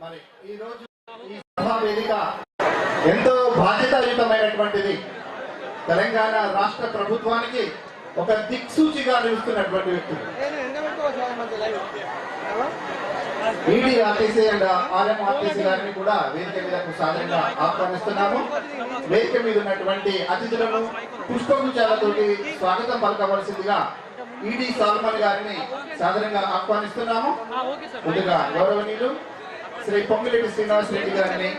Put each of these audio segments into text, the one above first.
మరి ఈ రోజు ఈ సభా వేదిక ఎంతో బాధ్యతాయుతమైనటువంటిది. తెలంగాణ రాష్ట్ర ప్రభుత్వానికి ఒక దిక్సూచిగా నిలుస్తున్నటువంటి వ్యక్తులు ED RTC and RM RTC గారిని కూడా వేదిక మీదకు సాధారణంగా ఆహ్వానిస్తున్నాము. వేదిక మీద ఉన్నటువంటి అతిథులను పుష్పగుచ్చాలతోటి స్వాగతం పలకవలసిందిగా ఈడీ సాల్మన్ గారిని సాధారణంగా ఆహ్వానిస్తున్నాము. ముందుగా గౌరవనీయులు శ్రీ పొంగిరెడ్డి శ్రీనివాస్ రెడ్డి గారిని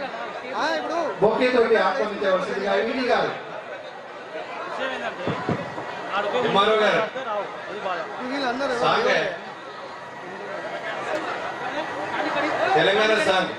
బొకే తోటి ఆహ్వానించవలసిందిగా ఈడీ గారు. కుమారు గారు తెలంగాణ సాంగ్.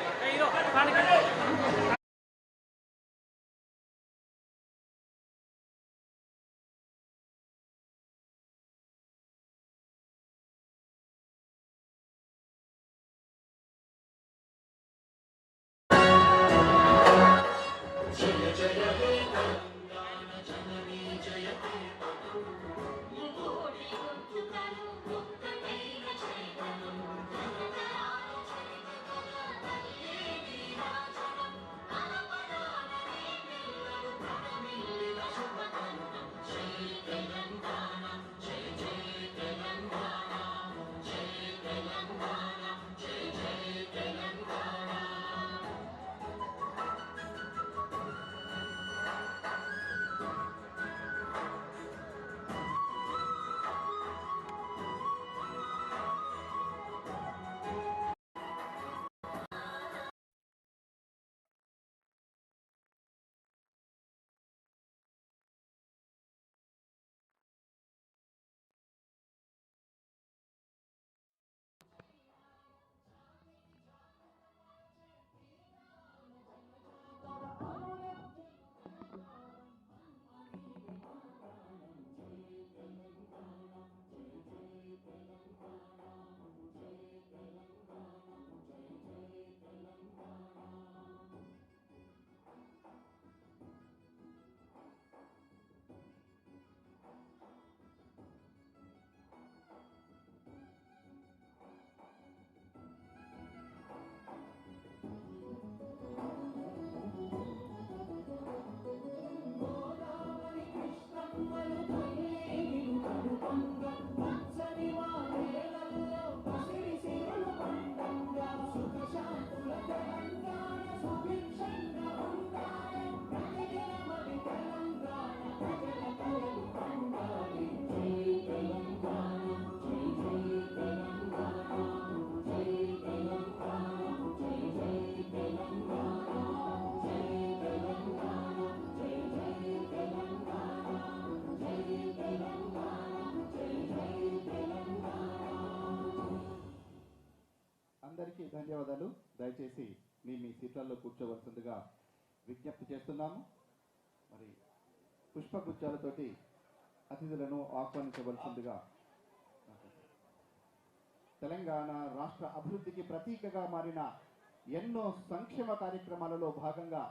విజ్ఞప్తి చేస్తున్నాము. మరి పుష్పగుచ్చాలతోటి అతిథులను ఆహ్వానించవలసిందిగా తెలంగాణ రాష్ట్ర అభివృద్ధికి ప్రతీకగా మారిన ఎన్నో సంక్షేమ కార్యక్రమాలలో భాగంగా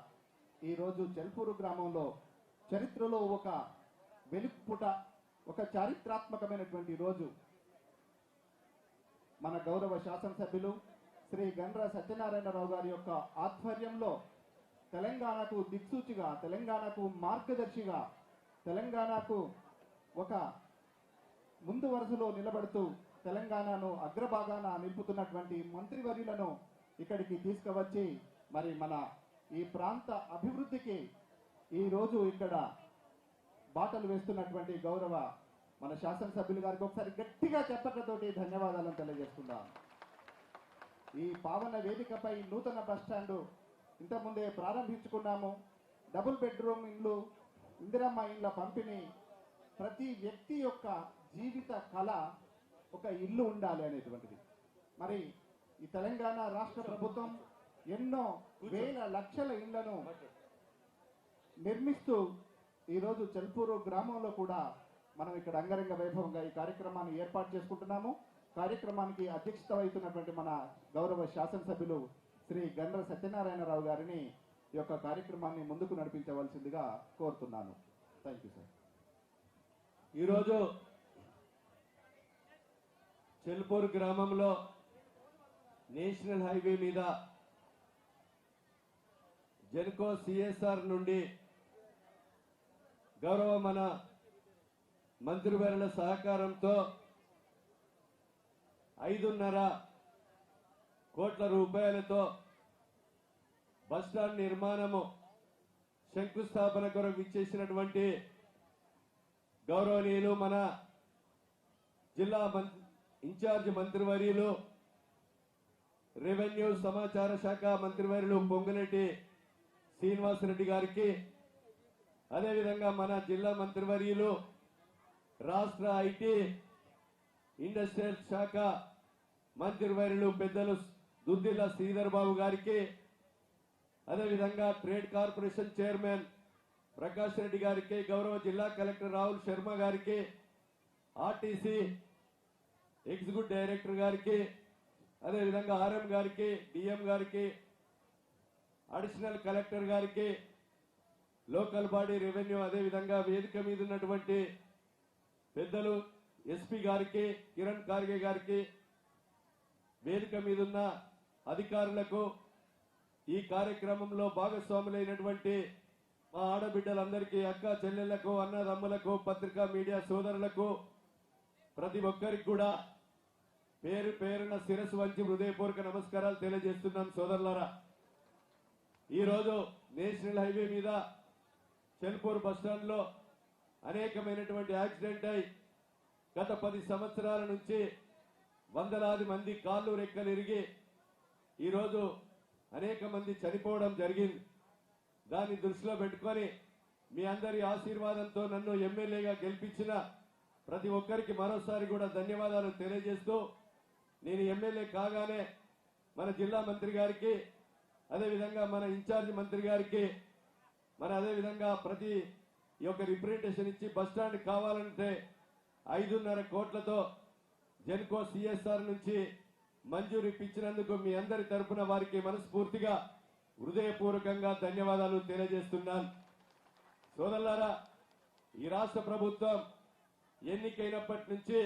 ఈరోజు చెల్పూరు గ్రామంలో చరిత్రలో ఒక వెలుపుట ఒక చారిత్రాత్మకమైనటువంటి రోజు. మన గౌరవ శాసనసభ్యులు శ్రీ గండ్ర సత్యనారాయణరావు గారి యొక్క ఆధ్వర్యంలో తెలంగాణకు దిక్సూచిగా తెలంగాణకు మార్గదర్శిగా తెలంగాణకు ఒక ముందు వరుసలో నిలబడుతూ తెలంగాణను అగ్రభాగాన నిలుపుతున్నటువంటి మంత్రివర్యులను ఇక్కడికి తీసుకువచ్చి మరి మన ఈ ప్రాంత అభివృద్ధికి ఈ రోజు ఇక్కడ బాటలు వేస్తున్నటువంటి గౌరవ మన శాసనసభ్యులు గారికి ఒకసారి గట్టిగా చెప్పకతోటి ధన్యవాదాలను తెలియజేస్తున్నాం ఈ పావన వేదికపై నూతన బస్ స్టాండ్ ఇంతకుముందే ప్రారంభించుకున్నాము. డబుల్ బెడ్రూమ్ ఇండ్లు ఇందిరమ్మ ఇండ్ల పంపిణీ. ప్రతి వ్యక్తి యొక్క జీవిత కళ ఒక ఇల్లు ఉండాలి అనేటువంటిది. మరి ఈ తెలంగాణ రాష్ట్ర ప్రభుత్వం ఎన్నో వేల లక్షల ఇళ్ళను నిర్మిస్తూ ఈరోజు చెల్పూరు గ్రామంలో కూడా మనం ఇక్కడ అంగరంగ వైభవంగా ఈ కార్యక్రమాన్ని ఏర్పాటు చేసుకుంటున్నాము. కార్యక్రమానికి అధ్యక్షత వహిస్తున్నటువంటి మన గౌరవ శాసనసభ్యులు శ్రీ గండ్ర సత్యనారాయణరావు గారిని ఈ యొక్క కార్యక్రమాన్ని ముందుకు నడిపించవలసిందిగా కోరుతున్నాను. థ్యాంక్ యూ సార్ ఈరోజు చెల్పూర్ గ్రామంలో నేషనల్ హైవే మీద జెన్కో సిఎస్ఆర్ నుండి గౌరవ మన మంత్రివర్యుల సహకారంతో ఐదున్నర కోట్ల రూపాయలతో బస్టాండ్ నిర్మాణము శంకుస్థాపన కొరకు ఇచ్చేసినటువంటి గౌరవనీయులు మన జిల్లా మం- ఇన్ఛార్జ్ మంత్రివర్యులు రెవెన్యూ సమాచార శాఖ మంత్రివర్యులు పొంగులేటి శ్రీనివాసరెడ్డి గారికి అదేవిధంగా మన జిల్లా మంత్రివర్యులు రాష్ట్ర ఐటీ ఇండస్ట్రియల్ శాఖ మంత్రివర్యులు పెద్దలు దుద్దిల శ్రీధర్ బాబు గారికి అదేవిధంగా trade corporation chairman Prakash Reddy గారికి గౌరవ జిల్లా కలెక్టర్ రాహుల్ శర్మ గారికి ఆర్టీసీ ఎగ్జిక్యూటివ్ డైరెక్టర్ గారికి అదేవిధంగా ఆర్ఎం గారికి డిఎం గారికి అడిషనల్ కలెక్టర్ గారికి లోకల్ బాడీ రెవెన్యూ అదేవిధంగా వేదిక మీద ఉన్నటువంటి పెద్దలు ఎస్పీ గారికి కిరణ్ ఖార్గే గారికి వేదిక మీద ఉన్న అధికారులకు ఈ కార్యక్రమంలో భాగస్వాములైనటువంటి మా ఆడబిడ్డలందరికీ అక్క చెల్లెళ్ళకు అన్నదమ్ములకు పత్రికా మీడియా సోదరులకు ప్రతి ఒక్కరికి కూడా పేరు పేరున శిరస్సు వంచి హృదయపూర్వక నమస్కారాలు తెలియజేస్తున్నాం సోదరులారా. ఈరోజు నేషనల్ హైవే మీద చెల్పూర్ బస్టాండ్లో అనేకమైనటువంటి యాక్సిడెంట్ అయి గత పది సంవత్సరాల నుంచి వందలాది మంది కాళ్ళు రెక్కలు ఇరిగి ఈరోజు అనేక మంది చనిపోవడం జరిగింది. దాన్ని దృష్టిలో పెట్టుకొని మీ అందరి ఆశీర్వాదంతో నన్ను ఎమ్మెల్యేగా గెలిపించిన ప్రతి ఒక్కరికి మరోసారి కూడా ధన్యవాదాలు తెలియజేస్తూ నేను ఎమ్మెల్యే కాగానే మన జిల్లా మంత్రి గారికి అదేవిధంగా మన ఇన్ఛార్జ్ మంత్రి గారికి మన అదేవిధంగా ప్రతి ఈ యొక్క రిప్రజెంటేషన్ ఇచ్చి బస్టాండ్ కావాలంటే ఐదున్నర కోట్లతో జెన్కో సిఎస్ఆర్ నుంచి మంజూరు ఇప్పించినందుకు మీ అందరి తరఫున వారికి మనస్ఫూర్తిగా హృదయపూర్వకంగా ధన్యవాదాలు తెలియజేస్తున్నాను. సోదరులారా ఈ రాష్ట్ర ప్రభుత్వం ఎన్నికైనప్పటి నుంచి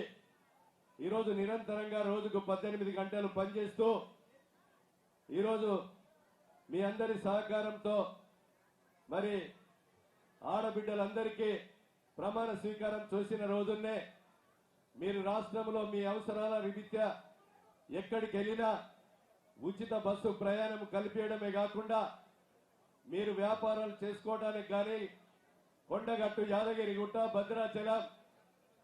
ఈరోజు నిరంతరంగా రోజుకు పద్దెనిమిది గంటలు పనిచేస్తూ ఈరోజు మీ అందరి సహకారంతో మరి ఆడబిడ్డలందరికీ ప్రమాణ స్వీకారం చేసిన రోజున్నే మీరు రాష్ట్రంలో మీ అవసరాల రీత్యా ఎక్కడికి వెళ్ళినా ఉచిత బస్సు ప్రయాణం కల్పించడమే కాకుండా మీరు వ్యాపారాలు చేసుకోవడానికి కానీ కొండగట్టు యాదగిరి గుట్ట భద్రాచలం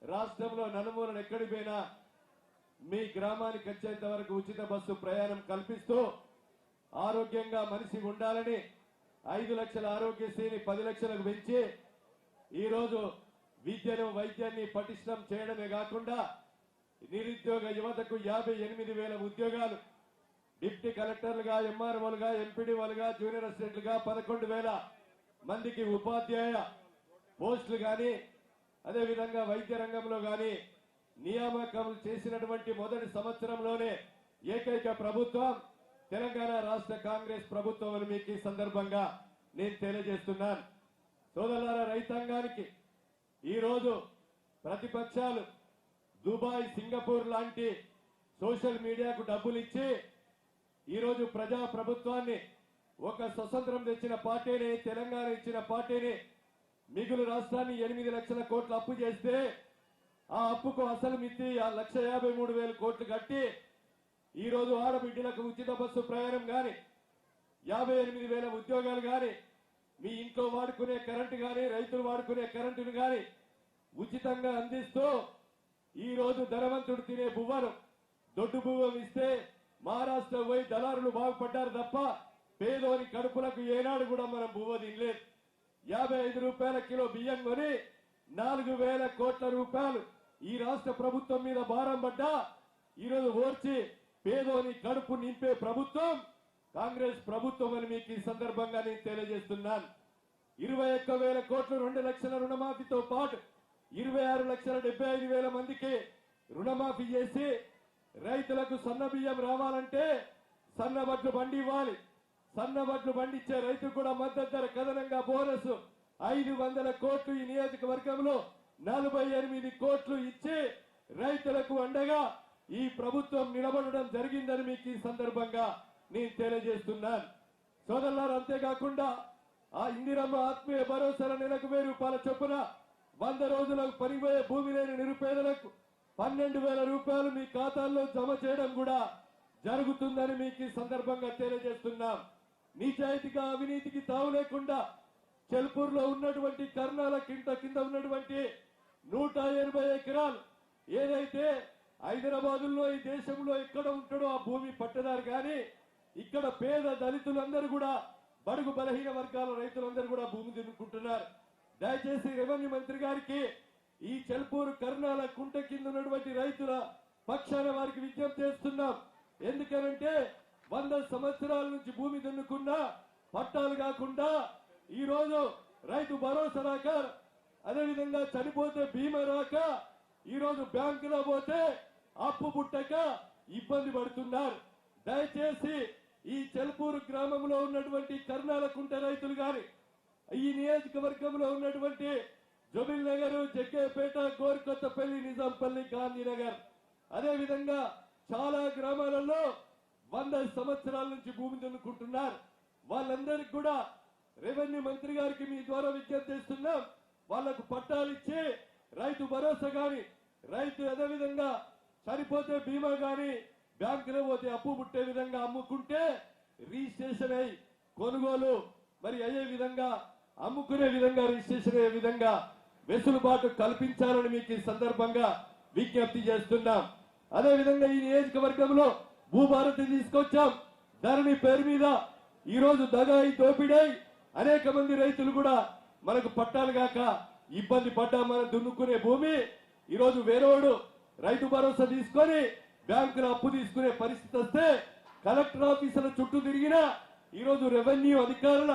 రాష్ట్రంలో నలుమూలన ఎక్కడికి పోయినా మీ గ్రామానికి వచ్చేంత వరకు ఉచిత బస్సు ప్రయాణం కల్పిస్తూ ఆరోగ్యంగా మనిషి ఉండాలని ఐదు లక్షల ఆరోగ్యశ్రీని పది లక్షలకు పెంచి ఈరోజు విద్యను వైద్యాన్ని పటిష్టం చేయడమే కాకుండా నిరుద్యోగ యువతకు యాభై ఎనిమిది వేల ఉద్యోగాలు. డిప్టీ కలెక్టర్లుగా ఎంఆర్ఓలుగా ఎంపీడీఓలుగా జూనియర్ అసిస్టెంట్లుగా పదకొండు వేల మందికి ఉపాధ్యాయ పోస్టులు గాని అదేవిధంగా వైద్య రంగంలో గాని నియామకములు చేసినటువంటి మొదటి సంవత్సరంలోనే ఏకైక ప్రభుత్వం తెలంగాణ రాష్ట్ర కాంగ్రెస్ ప్రభుత్వం అని మీకు ఈ సందర్భంగా నేను తెలియజేస్తున్నాను. సోదరులారా రైతాంగానికి ఈరోజు ప్రతిపక్షాలు దుబాయ్ సింగపూర్ లాంటి సోషల్ మీడియాకు డబ్బులు ఇచ్చి ఈరోజు ప్రజా ప్రభుత్వాన్ని ఒక స్వతంత్రం తెచ్చిన పార్టీని తెలంగాణ ఇచ్చిన పార్టీని మిగులు రాష్ట్రాన్ని ఎనిమిది లక్షల కోట్లు అప్పు చేస్తే ఆ అప్పుకు అసలు మిత్తి ఆ లక్ష యాభై మూడు వేల కోట్లు కట్టి ఈ రోజు ఆడబిడ్డలకు ఉచిత బస్సు ప్రయాణం గాని యాభై ఎనిమిది వేల ఉద్యోగాలు గాని మీ ఇంట్లో వాడుకునే కరెంటు గాని రైతులు వాడుకునే కరెంటును గాని ఉచితంగా అందిస్తూ ఈ రోజు ధనవంతుడు తినే బువ్వను దొడ్డు బువ్వం ఇస్తే మహారాష్ట్ర పోయి దళారులు బాగుపడ్డారు తప్ప పేదోని కడుపులకు ఏనాడు కూడా మనం బువ్వ తినలేదు. యాభై ఐదు రూపాయల కిలో బియ్యం కొని నాలుగు వేల కోట్ల రూపాయలు ఈ రాష్ట్ర ప్రభుత్వం మీద భారం పడ్డా ఈరోజు ఓర్చి పేదోని కడుపు నింపే ప్రభుత్వం కాంగ్రెస్ ప్రభుత్వం అని మీకు ఈ సందర్భంగా నేను తెలియజేస్తున్నాను. ఇరవై ఒక్క వేల కోట్లు రెండు లక్షల రుణమాఫీతో పాటు ఇరవై ఆరు లక్షల డెబ్బై ఐదు వేల మందికి రుణమాఫీ చేసి రైతులకు సన్న బియ్యం రావాలంటే సన్న వడ్లు బండి ఇవ్వాలి. సన్న బండి ఇచ్చే రైతుకు కూడా మద్దతు ధర కథనంగా బోనస్ ఐదు వందల కోట్లు ఈ నియోజకవర్గంలో. నలభై ఎనిమిది కోట్లు ఇచ్చి రైతులకు అండగా ఈ ప్రభుత్వం నిలబడడం జరిగిందని మీకు ఈ సందర్భంగా నేను తెలియజేస్తున్నాను. సోదరులారు అంతేకాకుండా ఆ ఇందిరమ్మ ఆత్మీయ భరోసాల నెలకు వెయ్యి రూపాయల చొప్పున వంద రోజులకు పనిపోయే భూమి లేని నిరుపేదలకు పన్నెండు వేల రూపాయలు మీ ఖాతాల్లో జమ చేయడం కూడా జరుగుతుందని మీకు ఈ సందర్భంగా తెలియజేస్తున్నాం. నిజాయితీగా అవినీతికి తావు లేకుండా చెల్పూర్లో ఉన్నటువంటి కర్ణాల కింద కింద ఉన్నటువంటి నూట ఎనభై ఎకరాలు ఏదైతే హైదరాబాదులో ఈ దేశంలో ఎక్కడ ఉంటాడో ఆ భూమి పట్టదారు కానీ ఇక్కడ పేద దళితులందరూ కూడా బడుగు బలహీన వర్గాల రైతులందరూ కూడా భూమి తినుకుంటున్నారు దయచేసి రెవెన్యూ మంత్రి గారికి ఈ చెల్పూరు కర్ణాల కుంట కింద ఉన్నటువంటి రైతుల పక్షాన వారికి విజ్ఞప్తి చేస్తున్నాం. ఎందుకనంటే వంద సంవత్సరాల నుంచి భూమి దున్నుకున్నా పట్టాలు కాకుండా ఈ రోజు రైతు భరోసా రాక అదేవిధంగా చనిపోతే బీమా రాక ఈ రోజు బ్యాంకులో పోతే అప్పు పుట్టక ఇబ్బంది పడుతున్నారు. దయచేసి ఈ చెల్పూరు గ్రామంలో ఉన్నటువంటి కర్ణాల కుంట రైతులు గాని ఈ నియోజకవర్గంలో ఉన్నటువంటి జబిల్ నగర్ జగ్గేపేట గోరికొత్తపల్లి నిజాంపల్లి గాంధీనగర్. అదే విధంగా చాలా గ్రామాలలో వంద సంవత్సరాల నుంచి భూమి దున్నుకుంటున్నారు. వాళ్ళందరికీ కూడా రెవెన్యూ మంత్రి గారికి మీ ద్వారా విజ్ఞప్తి చేస్తున్నాం. వాళ్ళకు పట్టాలు ఇచ్చి రైతు భరోసా గాని రైతు అదే విధంగా చనిపోతే బీమా గాని బ్యాంకులో పోతే అప్పు పుట్టే విధంగా అమ్ముకుంటే రిజిస్ట్రేషన్ అయి కొనుగోలు మరి అయ్యే విధంగా అమ్ముకునే విధంగా రిజిస్ట్రేషన్ అయ్యే విధంగా వెసులుబాటు కల్పించాలని మీకు ఈ సందర్భంగా విజ్ఞప్తి చేస్తున్నాం. అదే విధంగా ఈ నియోజకవర్గంలో భూభారతి తీసుకొచ్చాం. ధరణి పేరు మీద ఈ రోజు దగాయి దోపిడై అనేక మంది రైతులు కూడా మనకు పట్టాలు కాక ఇబ్బంది పడ్డా మనం దున్నుకునే భూమి. ఈరోజు వేరేవాడు రైతు భరోసా తీసుకొని బ్యాంకులో అప్పు తీసుకునే పరిస్థితి వస్తే కలెక్టర్ ఆఫీసుల చుట్టూ తిరిగినా ఈ రోజు రెవెన్యూ అధికారుల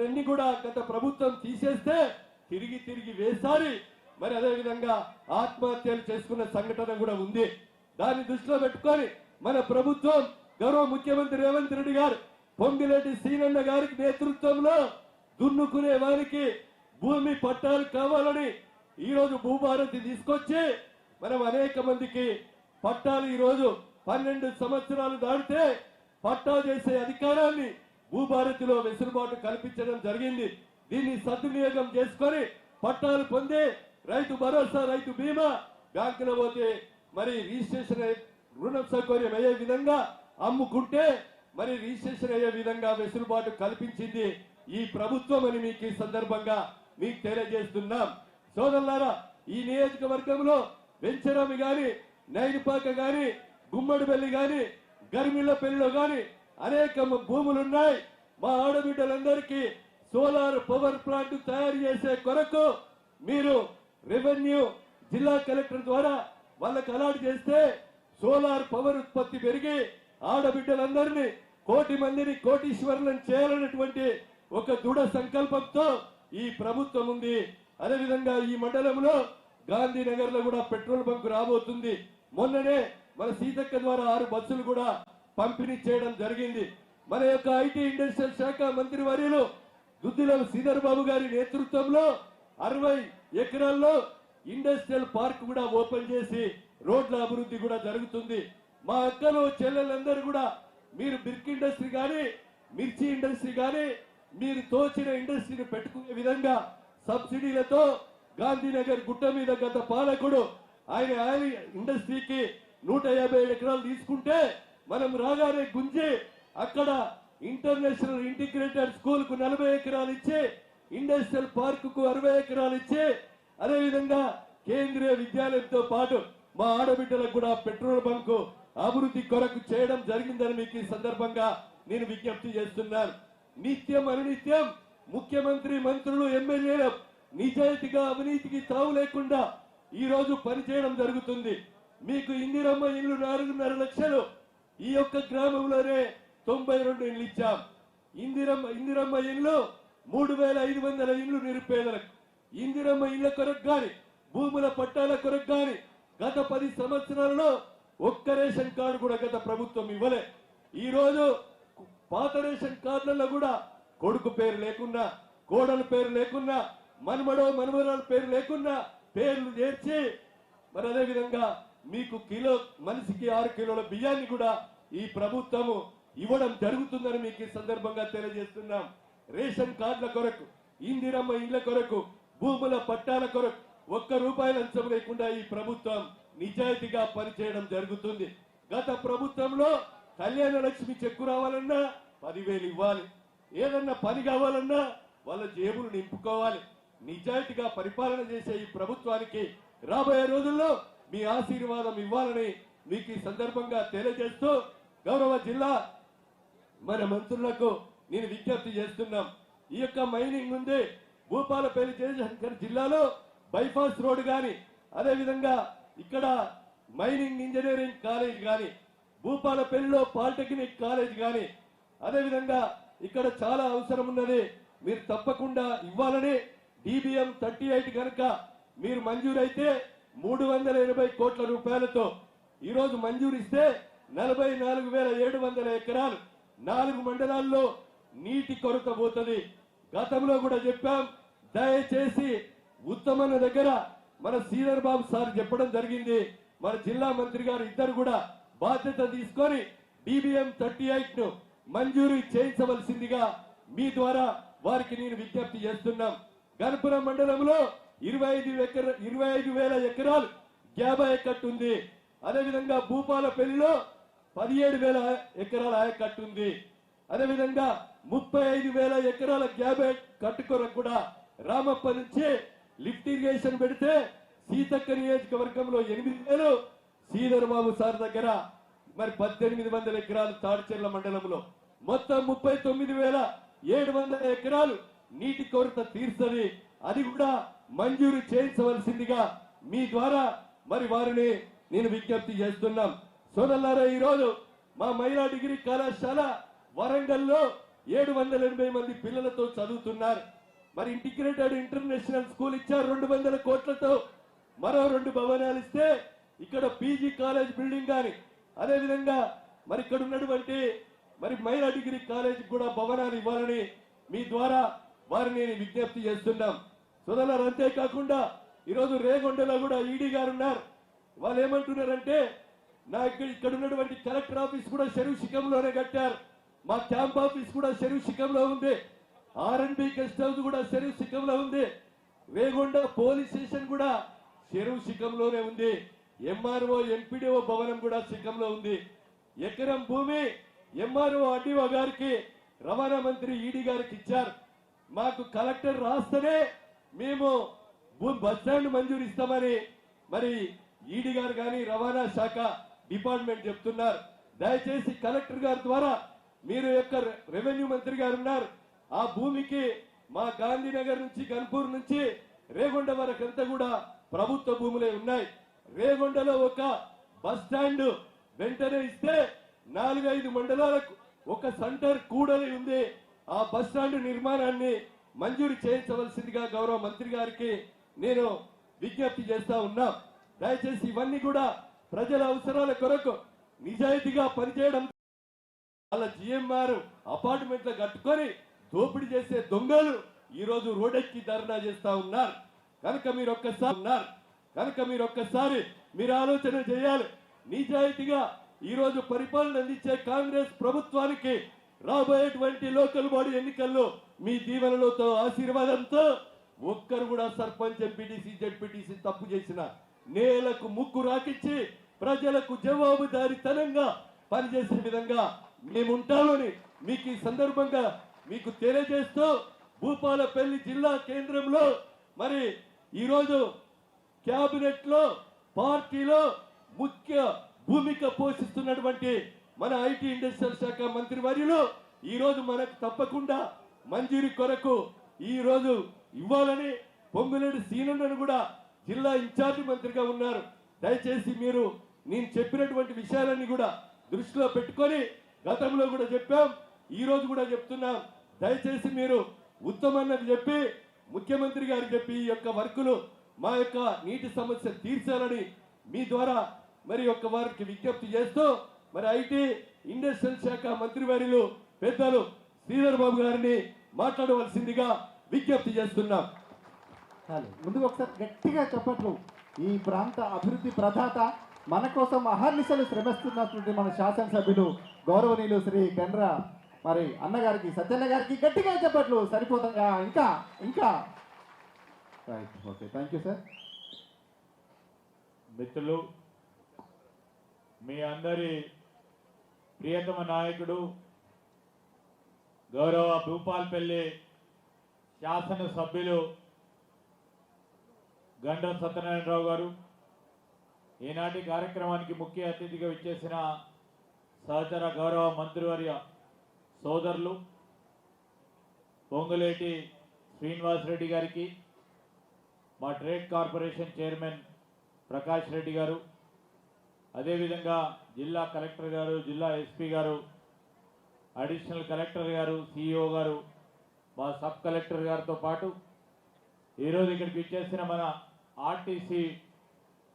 అన్ని కూడా గత ప్రభుత్వం తీసేస్తే తిరిగి తిరిగి వేసారి. మరి అదే విధంగా ఆత్మహత్యలు చేసుకున్న సంఘటన కూడా ఉంది. దాన్ని దృష్టిలో పెట్టుకొని మన ప్రభుత్వం గౌరవ ముఖ్యమంత్రి రేవంత్ రెడ్డి గారు పొంగిరెడ్డి సీనన్న గారికి నేతృత్వంలో దున్నుకునే వారికి భూమి పట్టాలు కావాలని ఈరోజు భూభారతి తీసుకొచ్చి మనం అనేక మందికి పట్టాలు ఈరోజు పన్నెండు సంవత్సరాలు దాటితే పట్టా చేసే అధికారాన్ని భూభారతిలో వెసులుబాటు కల్పించడం జరిగింది. దీన్ని సద్వినియోగం చేసుకొని పట్టాలు పొంది రైతు భరోసా రైతు బీమా బ్యాంకులో పోతే మరి రిజిస్ట్రేషన్ అయ్యే రుణ సౌకర్యం అయ్యే విధంగా అమ్ముకుంటే మరి రిజిస్ట్రేషన్ అయ్యే విధంగా వెసులుబాటు కల్పించింది ఈ ప్రభుత్వం అని మీకు ఈ సందర్భంగా మీకు తెలియజేస్తున్నాం. సోదరులారా ఈ నియోజకవర్గంలో వెంచరామి గాని నైనిపాక గాని గుమ్మడిపల్లి గాని గర్మిళ్ళపల్లిలో గాని అనేక భూములున్నాయి. మా ఆడబిడ్డలందరికీ సోలార్ పవర్ ప్లాంట్ తయారు చేసే కొరకు మీరు రెవెన్యూ జిల్లా కలెక్టర్ ద్వారా వాళ్ళకి అలాట్ చేస్తే సోలార్ పవర్ ఉత్పత్తి పెరిగి ఆడబిడ్డలందరినీ కోటి మందిని కోటీశ్వరులను చేయాలన్నటువంటి ఒక దృఢ సంకల్పంతో ఈ ప్రభుత్వం ఉంది. అదేవిధంగా ఈ మండలంలో గాంధీనగర్లో కూడా పెట్రోల్ బంక్ రాబోతుంది. మొన్ననే మన సీతక్క ద్వారా ఆరు బస్సులు కూడా పంపిణీ చేయడం జరిగింది. మన యొక్క ఐటీ ఇండస్ట్రియల్ శాఖ మంత్రి వర్యులు దుద్దిల శ్రీధర్ బాబు గారి నేతృత్వంలో అరవై ఎకరాల్లో ఇండస్ట్రియల్ పార్క్ కూడా ఓపెన్ చేసి రోడ్ల అభివృద్ధి కూడా జరుగుతుంది. మా అక్కలు చెల్లెలందరూ కూడా మీరు బిర్క్ ఇండస్ట్రీ కానీ మిర్చి ఇండస్ట్రీ కానీ మీరు తోచిన ఇండస్ట్రీని పెట్టుకునే విధంగా సబ్సిడీలతో గాంధీనగర్ గుట్ట మీద గత పాలకుడు ఆయన ఆయన ఇండస్ట్రీకి నూట యాభై ఎకరాలు తీసుకుంటే మనం రాగానే గుంజే అక్కడ ఇంటర్నేషనల్ ఇంటిగ్రేటెడ్ స్కూల్కు నలభై ఎకరాలు ఇచ్చి ఇండస్ట్రియల్ పార్క్కు అరవై ఎకరాలు ఇచ్చి అదేవిధంగా కేంద్రీయ విద్యాలయంతో పాటు మా ఆడబిడ్డలకు కూడా పెట్రోల్ బంకు అభివృద్ధి కొరకు చేయడం జరిగిందని మీకు ఈ సందర్భంగా నేను విజ్ఞప్తి చేస్తున్నాను. నిత్యం అనునిత్యం ముఖ్యమంత్రి మంత్రులు ఎమ్మెల్యేలు నిజాయితీగా అవినీతికి తావు లేకుండా ఈ రోజు పనిచేయడం జరుగుతుంది. మీకు ఇందిరమ్మ ఇల్లు నాలుగున్నర లక్షలు ఈ యొక్క గ్రామంలోనే తొంభై రెండు ఇల్లు ఇచ్చాం. ఇందిరమ్మ ఇందిరమ్మ ఇల్లు మూడు వేల ఐదు వందల ఇల్లు నిరుపేదలకు. ఇందిరమ్మ ఇళ్ళ కొరకు కానీ భూముల పట్టాల కొరకు కానీ గత పది సంవత్సరాలలో ఒక్క రేషన్ కార్డు కూడా గత ప్రభుత్వం ఇవ్వలే. ఈ రోజు పాత రేషన్ కార్డులలో కూడా కొడుకు పేరు లేకున్నా కోడల పేరు లేకున్నా మనుమడో మనుమరాల పేరు లేకున్నా పేర్లు చేర్చి మరి అదేవిధంగా మీకు కిలో మనిషికి ఆరు కిలోల బియ్యాన్ని కూడా ఈ ప్రభుత్వము ఇవ్వడం జరుగుతుందని మీకు ఈ సందర్భంగా తెలియజేస్తున్నాం. రేషన్ కార్డుల కొరకు ఇందిరమ్మ ఇండ్ల కొరకు భూముల పట్టాల కొరకు ఒక్క రూపాయి లంచం లేకుండా ఈ ప్రభుత్వం నిజాయితీగా పనిచేయడం జరుగుతుంది. గత ప్రభుత్వంలో కళ్యాణ లక్ష్మి చెక్కు రావాలన్నా పదివేలు ఇవ్వాలి. ఏదన్నా పని కావాలన్నా వాళ్ళ జేబులు నింపుకోవాలి. నిజాయితీగా పరిపాలన చేసే ఈ ప్రభుత్వానికి రాబోయే రోజుల్లో మీ ఆశీర్వాదం ఇవ్వాలని మీకు ఈ సందర్భంగా తెలియజేస్తూ గౌరవ జిల్లా మన మంత్రులకు నేను విజ్ఞప్తి చేస్తున్నాం. ఈ యొక్క మైనింగ్ నుండి భూపాలపల్లి జయశంకర్ జిల్లాలో బైపాస్ రోడ్ కానీ అదేవిధంగా ఇక్కడ మైనింగ్ ఇంజనీరింగ్ కాలేజ్ కానీ భూపాలపల్లిలో పాలిటెక్నిక్ కాలేజ్ కానీ అదేవిధంగా ఇక్కడ చాలా అవసరం ఉన్నది. మీరు తప్పకుండా ఇవ్వాలని డిబిఎం థర్టీ ఎయిట్ కనుక మీరు మంజూరైతే మూడు వందల ఎనభై కోట్ల రూపాయలతో ఈ రోజు మంజూరు ఇస్తే నలభై నాలుగు వేల ఏడు వందల ఎకరాలు నాలుగు మండలాల్లో నీటి కొరత పోతుంది. గతంలో కూడా చెప్పాం దయచేసి ఉత్తమన్న దగ్గర మన సీనియర్ బాబు సార్ చెప్పడం జరిగింది. మన జిల్లా మంత్రి గారు ఇద్దరు కూడా బాధ్యత తీసుకొని డిబిఎం థర్టీ ఎయిట్ను మంజూరు చేయించవలసిందిగా మీ ద్వారా వారికి నేను విజ్ఞప్తి చేస్తున్నాం. గణపురం మండలంలో ఇరవై ఐదు ఎకర ఇరవై ఐదు వేల ఎకరాలు గ్యాబా ఎక్కట్టు ఉంది. అదేవిధంగా భూపాలపల్లిలో పదిహేడు వేల ఎకరాల ఆయకట్టు ఉంది. అదేవిధంగా ముప్పై ఐదు వేల ఎకరాల గ్యాబే కట్టుకోరకు కూడా రామప్ప నుంచి లిఫ్ట్ ఇరిగేషన్ పెడితే సీతక్క నియోజకవర్గంలో ఎనిమిది వేలు శ్రీధర్ బాబు సార్ దగ్గర మరి పద్దెనిమిది వందల ఎకరాలు తాడిచెర్ల మండలంలో. మొత్తం ముప్పై తొమ్మిది వేల ఏడు వందల ఎకరాలు నీటి కొరత తీర్చని అది కూడా మంజూరు చేయించవలసిందిగా మీ ద్వారా మరి వారిని నేను విజ్ఞప్తి చేస్తున్నాం. సోదరులారా ఈరోజు రోజు మా మహిళా డిగ్రీ కళాశాల వరంగల్లో ఏడు వందల ఎనభై మంది పిల్లలతో చదువుతున్నారు. మరి ఇంటిగ్రేటెడ్ ఇంటర్నేషనల్ స్కూల్ ఇచ్చారు రెండు వందల కోట్లతో మరో రెండు భవనాలు ఇస్తే ఇక్కడ పీజీ కాలేజ్ బిల్డింగ్ కానీ అదేవిధంగా మరి ఇక్కడ ఉన్నటువంటి మరి మహిళా డిగ్రీ కాలేజ్ కూడా భవనాలు ఇవ్వాలని మీ ద్వారా వారిని విజ్ఞప్తి చేస్తున్నాం. సోదరులారు అంతేకాకుండా ఈరోజు రేగొండలో కూడా ఈడీ గారు ఉన్నారు వాళ్ళు ఏమంటున్నారంటే నా ఇక్కడ ఇక్కడ ఉన్నటువంటి కలెక్టర్ ఆఫీస్ కూడా చెరువు శిఖంలోనే కట్టారు. మా క్యాంప్ ఆఫీస్ కూడా చెరువు శిఖంలో ఉంది. ఆర్ఎన్బి గెస్ట్ హౌస్ కూడా చెరువు శిఖంలో ఉంది. రేగొండ పోలీస్ స్టేషన్ కూడా చెరువు శిఖంలోనే ఉంది. ఎంఆర్ఓ ఎంపీడీఓ భవనం కూడా శిఖంలో ఉంది. ఎకరం భూమి ఎంఆర్ఓ అడ్డిఓ గారికి రవాణా మంత్రి ఈడీ గారికి ఇచ్చారు. మాకు కలెక్టర్ రాస్తేనే మేము బస్ స్టాండ్ మంజూరు ఇస్తామని మరి ఈడీ గారు కానీ రవాణా శాఖ డిపార్ట్మెంట్ చెప్తున్నారు. దయచేసి కలెక్టర్ గారి ద్వారా మీరు యొక్క రెవెన్యూ మంత్రి గారు ఉన్నారు. ఆ భూమికి మా గాంధీనగర్ నుంచి గన్పూర్ నుంచి రేగొండ వరకంతా కూడా ప్రభుత్వ భూములే ఉన్నాయి. రేగొండలో ఒక బస్ స్టాండ్ వెంటనే ఇస్తే నాలుగైదు మండలాలకు ఒక సెంటర్ కూడలి ఉంది. ఆ బస్ స్టాండ్ నిర్మాణాన్ని మంజూరు చేయించవలసిందిగా గౌరవ మంత్రి గారికి నేను విజ్ఞప్తి చేస్తా ఉన్నా. దయచేసి ఇవన్నీ కూడా ప్రజల అవసరాల కొరకు నిజాయితీగా పనిచేయడం వాళ్ళ జిఎంఆర్ అపార్ట్మెంట్లు కట్టుకొని దోపిడీ చేసే దొంగలు ఈరోజు రోజు రోడ్డెక్కి ధర్నా చేస్తా ఉన్నారు. కనుక మీరు ఒక్కసారి ఉన్నారు. కనుక మీరు ఒక్కసారి మీరు ఆలోచన చేయాలి. నిజాయితీగా ఈరోజు పరిపాలన అందించే కాంగ్రెస్ ప్రభుత్వానికి రాబోయేటువంటి లోకల్ బాడీ ఎన్నికల్లో మీ దీవెనలతో ఆశీర్వాదంతో ఒక్కరు కూడా సర్పంచ్ ఎంపీటీసీ జడ్పీటీసీ తప్పు చేసిన నేలకు ముక్కు రాకిచ్చి ప్రజలకు జవాబుదారీతనంగా పనిచేసే విధంగా మేముంటామని మీకు ఈ సందర్భంగా మీకు తెలియజేస్తూ భూపాలపల్లి జిల్లా కేంద్రంలో మరి ఈరోజు క్యాబినెట్లో పార్టీలో ముఖ్య భూమిక పోషిస్తున్నటువంటి మన ఐటీ ఇండస్ట్రియల్ శాఖ మంత్రి వర్యులు ఈరోజు మనకు తప్పకుండా మంజూరి కొరకు ఈరోజు ఇవ్వాలని పొంగులేడు సీనన్నను కూడా జిల్లా ఇన్ఛార్జి మంత్రిగా ఉన్నారు. దయచేసి మీరు నేను చెప్పినటువంటి విషయాలన్నీ కూడా దృష్టిలో పెట్టుకొని గతంలో కూడా చెప్పాం ఈరోజు కూడా చెప్తున్నాం. దయచేసి మీరు ఉత్తమన్నకు చెప్పి ముఖ్యమంత్రి గారికి చెప్పి ఈ యొక్క వర్కులు మా యొక్క నీటి సమస్య తీర్చాలని మీ ద్వారా మరి యొక్క వారికి విజ్ఞప్తి చేస్తూ మరి ఐటీ ఇండస్ట్రియల్ శాఖ మంత్రివర్యులు పెద్దలు శ్రీధర్ బాబు గారిని మాట్లాడవలసిందిగా విజ్ఞప్తి చేస్తున్నాం. ముందుకు ఒకసారి గట్టిగా చెప్పట్లు. ఈ ప్రాంత అభివృద్ధి ప్రదాత మన కోసం అహర్నిశలు శ్రమిస్తున్నటువంటి మన శాసనసభ్యులు గౌరవనీయులు శ్రీ గండ్ర మరి అన్నగారికి సత్యన్న గారికి గట్టిగా చెప్పట్లు. సరిపోతుందా? ఇంకా? ఇంకా? Right okay thank you sir మిత్రులు మీ అందరి ప్రియతమ నాయకుడు గౌరవ భూపాల్పల్లి శాసనసభ్యులు గండం సత్యనారాయణరావు గారు ఈనాటి కార్యక్రమానికి ముఖ్య అతిథిగా విచ్చేసిన సహచర గౌరవ మంత్రివర్య సోదరులు పొంగులేటి శ్రీనివాసరెడ్డి గారికి మా trade corporation chairman Prakash Reddy గారు అదేవిధంగా జిల్లా కలెక్టర్ గారు జిల్లా ఎస్పీ గారు అడిషనల్ కలెక్టర్ గారు సిఇఓ గారు మా సబ్ కలెక్టర్ గారితో పాటు ఈరోజు ఇక్కడికి ఇచ్చేసిన మన ఆర్టీసీ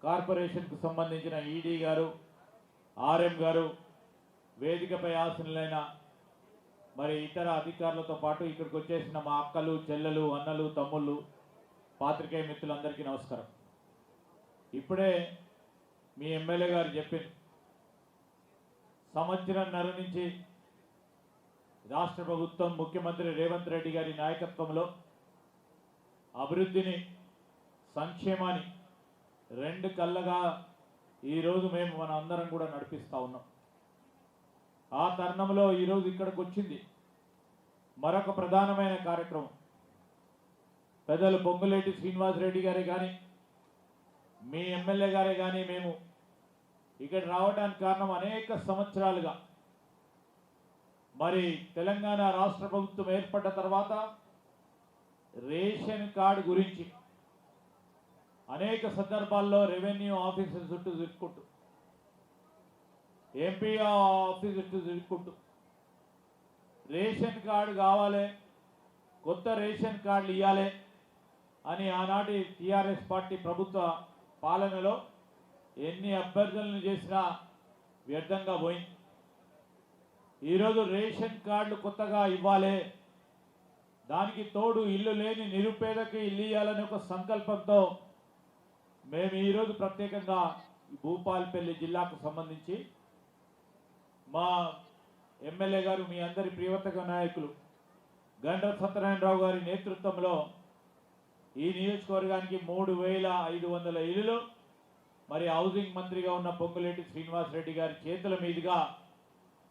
కార్పొరేషన్కు సంబంధించిన ఈడీ గారు ఆర్ఎం గారు వేదికపై ఆసనులైన మరి ఇతర అధికారులతో పాటు ఇక్కడికి వచ్చేసిన మా అక్కలు చెల్లెలు అన్నలు తమ్ముళ్ళు పాత్రికేయ మిత్రులందరికీ నమస్కారం. ఇప్పుడే మీ ఎమ్మెల్యే గారు చెప్పింది. సంవత్సరంన్నర నుంచి రాష్ట్ర ప్రభుత్వం ముఖ్యమంత్రి రేవంత్ రెడ్డి గారి నాయకత్వంలో అభివృద్ధిని సంక్షేమాన్ని రెండు కళ్ళగా ఈరోజు మేము మన అందరం కూడా నడిపిస్తా ఉన్నాం. ఆ తరుణంలో ఈరోజు ఇక్కడికి వచ్చింది మరొక ప్రధానమైన కార్యక్రమం. పెద్దలు పొంగులేటి శ్రీనివాసరెడ్డి గారే కానీ మీ ఎమ్మెల్యే గారే కానీ మేము ఇక్కడ రావడానికి కారణం అనేక సంవత్సరాలుగా మరి తెలంగాణ రాష్ట్ర ప్రభుత్వం ఏర్పడ్డ తర్వాత రేషన్ కార్డు గురించి అనేక సందర్భాల్లో రెవెన్యూ ఆఫీసర్ చుట్టూ తిరుక్కుంటూ ఎంపీ ఆఫీస్ చుట్టూ తిరుక్కుంటూ రేషన్ కార్డు కావాలి కొత్త రేషన్ కార్డులు ఇవ్వాలి అని ఆనాటి టీఆర్ఎస్ పార్టీ ప్రభుత్వ పాలనలో ఎన్ని అభ్యర్థనలు చేసినా వ్యర్థంగా పోయింది. ఈరోజు రేషన్ కార్డులు కొత్తగా ఇవ్వాలి. దానికి తోడు ఇల్లు లేని నిరుపేదకి ఇల్లు ఇవ్వాలని ఒక సంకల్పంతో మేము ఈరోజు ప్రత్యేకంగా భూపాల్పల్లి భూపాలపల్లి జిల్లాకు సంబంధించి మా ఎమ్మెల్యే గారు మీ అందరి ప్రియవర్తక నాయకులు గండ్ర సత్యనారాయణరావు గారి నేతృత్వంలో ఈ నియోజకవర్గానికి మూడు వేల ఐదు వందల ఇల్లులు మరి హౌసింగ్ మంత్రిగా ఉన్న పొంగులేటి శ్రీనివాసరెడ్డి గారి చేతుల మీదుగా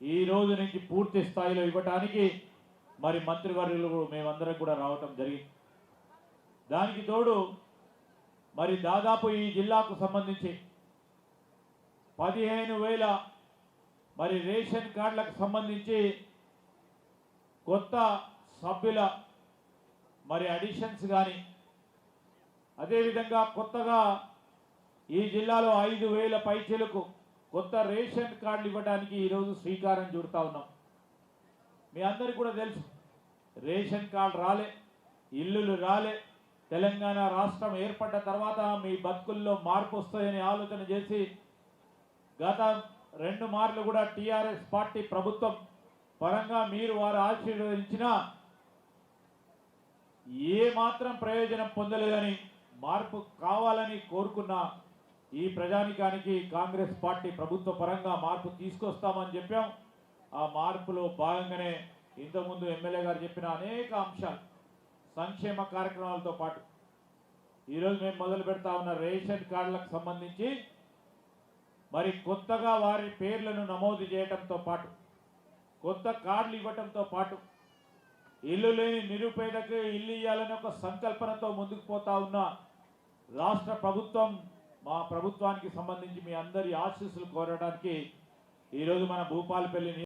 ఈ రోజు నుంచి పూర్తి స్థాయిలో ఇవ్వటానికి మరి మంత్రివర్యులు మేమందరం కూడా రావటం జరిగింది. దానికి తోడు మరి దాదాపు ఈ జిల్లాకు సంబంధించి పదిహేను వేల మరి రేషన్ కార్డులకు సంబంధించి కొత్త సభ్యుల మరి అడిషన్స్ కానీ అదేవిధంగా కొత్తగా ఈ జిల్లాలో ఐదు వేల పైచలకు కొత్త రేషన్ కార్డులు ఇవ్వడానికి ఈరోజు శ్రీకారం చుడతా ఉన్నాం. మీ అందరికీ కూడా తెలుసు రేషన్ కార్డు రాలే ఇల్లులు రాలే తెలంగాణ రాష్ట్రం ఏర్పడ్డ తర్వాత మీ బతుకుల్లో మార్పు వస్తాయని ఆలోచన చేసి గత రెండు మార్లు కూడా టీఆర్ఎస్ పార్టీ ప్రభుత్వం పరంగా మీరు వారు ఆశీర్వదించినా ఏ మాత్రం ప్రయోజనం పొందలేదని మార్పు కావాలని కోరుకున్న ఈ ప్రజానికానికి కాంగ్రెస్ పార్టీ ప్రభుత్వ పరంగా మార్పు తీసుకొస్తామని చెప్పాం. ఆ మార్పులో భాగంగానే ఇంతకుముందు ఎమ్మెల్యే గారు చెప్పిన అనేక అంశాలు సంక్షేమ కార్యక్రమాలతో పాటు. ఈరోజు మేము మొదలు పెడతా ఉన్న రేషన్ కార్డులకు సంబంధించి మరి కొత్తగా వారి పేర్లను నమోదు చేయడంతో పాటు కొత్త కార్డులు ఇవ్వటంతో పాటు ఇల్లు లేని నిరుపేదకు ఇల్లు ఇవ్వాలని ఒక సంకల్పనతో ముందుకు పోతా ఉన్న రాష్ట్ర ప్రభుత్వం మా ప్రభుత్వానికి సంబంధించి మీ అందరి ఆశీస్సులు కోరడానికి ఈరోజు మన భూపాలపల్లి